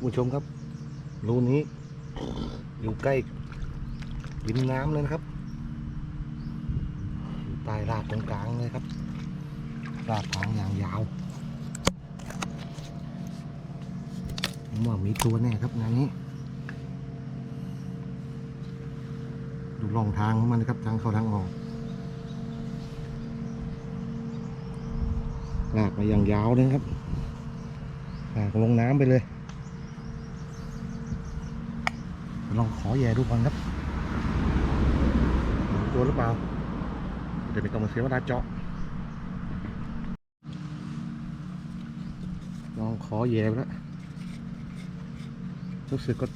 ผู้ชมครับรูนี้อยู่ใกล้ริมน้ำเลยนะครับอยู่ใต้รากตรงกลางเลยครับรากทางอย่างยาวผมว่ามีตัวแน่ครับงานนี้ ดูร่องทางของมันนะครับทางเข้าทางออกลากมาอย่างยาวเลยครับลากลงน้ำไปเลย ลองขอแย่ดูก่อนครับเห็นตัวหรือเปล่าเดี๋ยวไม่ต้องมาเสียเวลาเจาะลองขอแย่ไปแล้วรู้สึกก็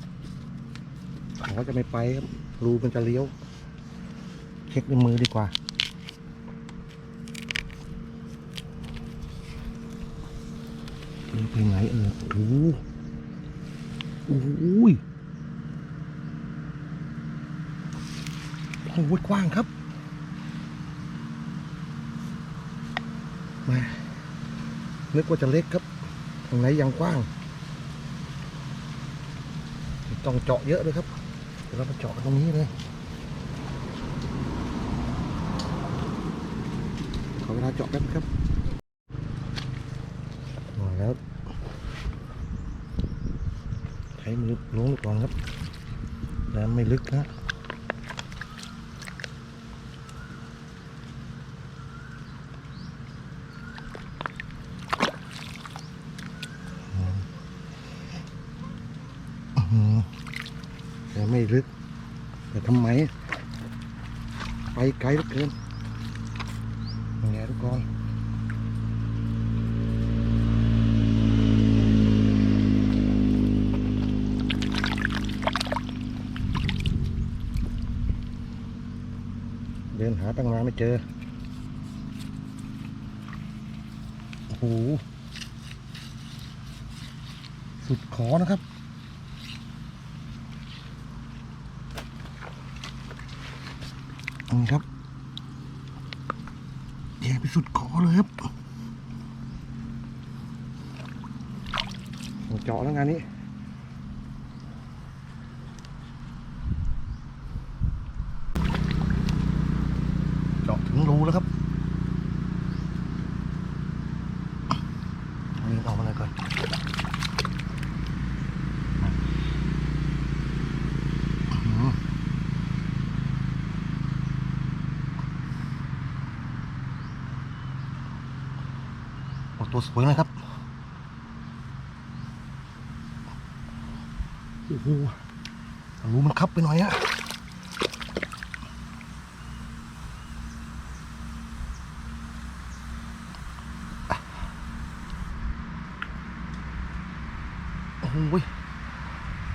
ขอจะไม่ไปครับรูมันจะเลี้ยว เช็คในมือดีกว่าเลี้ยวไปไหนเออโอ้โหโอ้โห โอ้โหกว้างครับ มานึกว่าจะเล็กครับตรงไหนยังกว้าง ต้องเจาะเยอะเลยครับเดี๋ยวเราไปเจาะตรงนี้เลยขอเวลาเจาะแป๊บครับมาแล้วใช้มือล้วงลูกก่อนครับน้ำไม่ลึกนะ อื้อหือ แต่ไม่ลึก แต่ทำไม ไปไกลเหลือเกินยังไงทุกคนเดินหาตั้งนานไม่เจอ โอ้โห สุดขอนะครับ นี่ครับแย่ไปสุดคอเลยครับเจาะแล้วงานนี้ เจาะถึงรูแล้วครับเอานี้ออกมาเลยก่อนอื้อหือ โอ้ ตัวสวยนะครับ โอ้โหรูมันคับไปหน่อยอะโอ้โห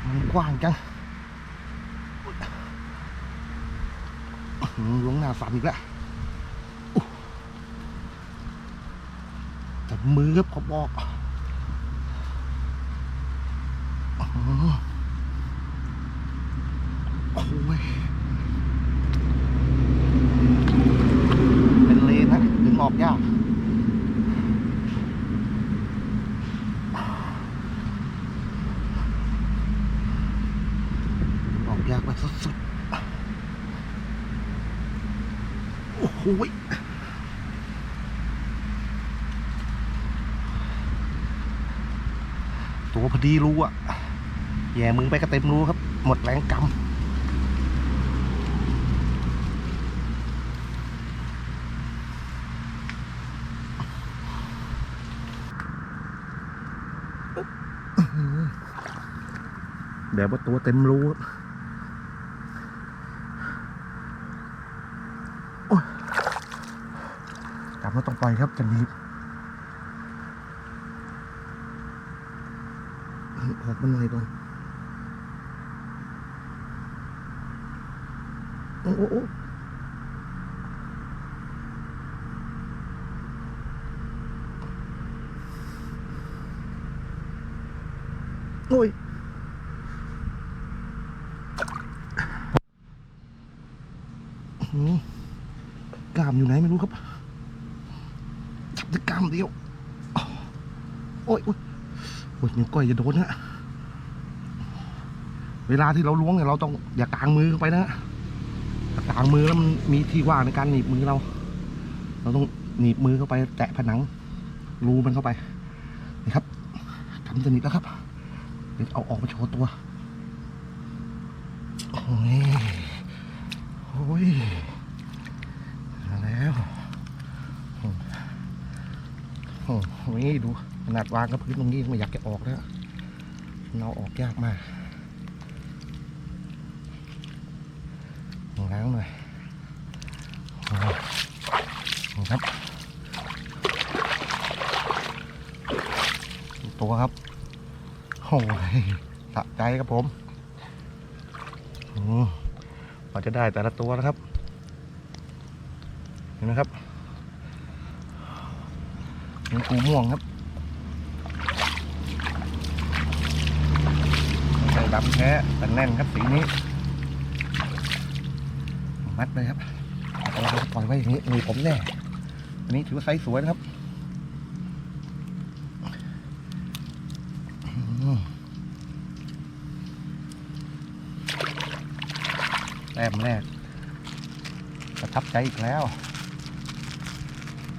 มันกว้างจังหลวงหน้าสั่นอีกแล้ว จับมือครับเขาบอกอ๋อโอ้ยเป็นเลนนะดึงออกยากออกยากไปสุดๆ โอ้โห ตัวพอดีรู้อะแย่มือไปก็เต็มรู้ครับ หมดแรงกำแบบว่าตัวเต็มรู้อะโอ้ยกลับมาต้องไปครับจะนีบ ออกมาหน่อยก่อน โอ้โอ้โอ้โอ้ยอื้อหือกล้ามอยู่ไหนไม่รู้ครับจับได้กล้ามเดียว โอ้ยโอ้ย โอ้ยนิ้วก้อยจะโดนฮะเวลาที่เราล้วงเนี่ยเราต้องอย่ากางมือเข้าไปนะถ้ากางมือแล้วมันมีที่ว่างในการหนีบมือเรา เราต้องหนีบมือเข้าไป แตะผนัง รูมันเข้าไปนี่ครับทำสนิทแล้วครับเดี๋ยวเอาออกมาโชว์ตัวโอ้ยโอ้ยมาแล้วโอ้โห นี่ดูขนาดวางกับพื้นตรงนี้ไม่อยากจะออกแล้วมันเอาออกยากมากล้างหน่อยนะครับ ตัวครับโอ้ยสะใจครับผมอืมกว่าจะได้แต่ละตัวนะครับ เห็นไหมครับ นี่ปูม่วงครับใส่ดำแท้แต่แน่นครับสีนี้ มัดเลยครับเอาเราปล่อยไว้อย่างนี้มีผมแน่ อันนี้ถือว่าไซส์สวยนะครับแต้มแรกประทับใจอีกแล้ว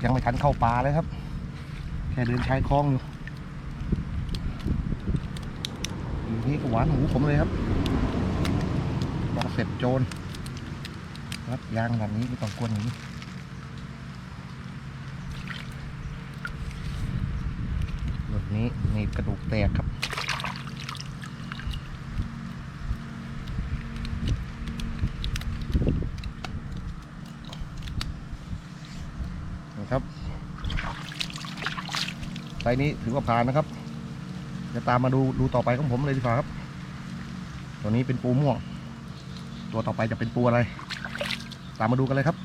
ยังไม่ทันเข้าป่าเลยครับ แต่เดินชายคลองอยู่นี่ก็หวานหูผมเลยครับบอกเสร็จโจรรับยางแบบนี้ไม่ต้องกวนหนีรถนี้นี่กระดูกแตกครับ ไซนี้ถือว่าผ่านนะครับ จะตามมาดูดูต่อไปของผมเลยดีกว่าครับ ตัวนี้เป็นปูม่วง ตัวต่อไปจะเป็นปูอะไร ตามมาดูกันเลยครับ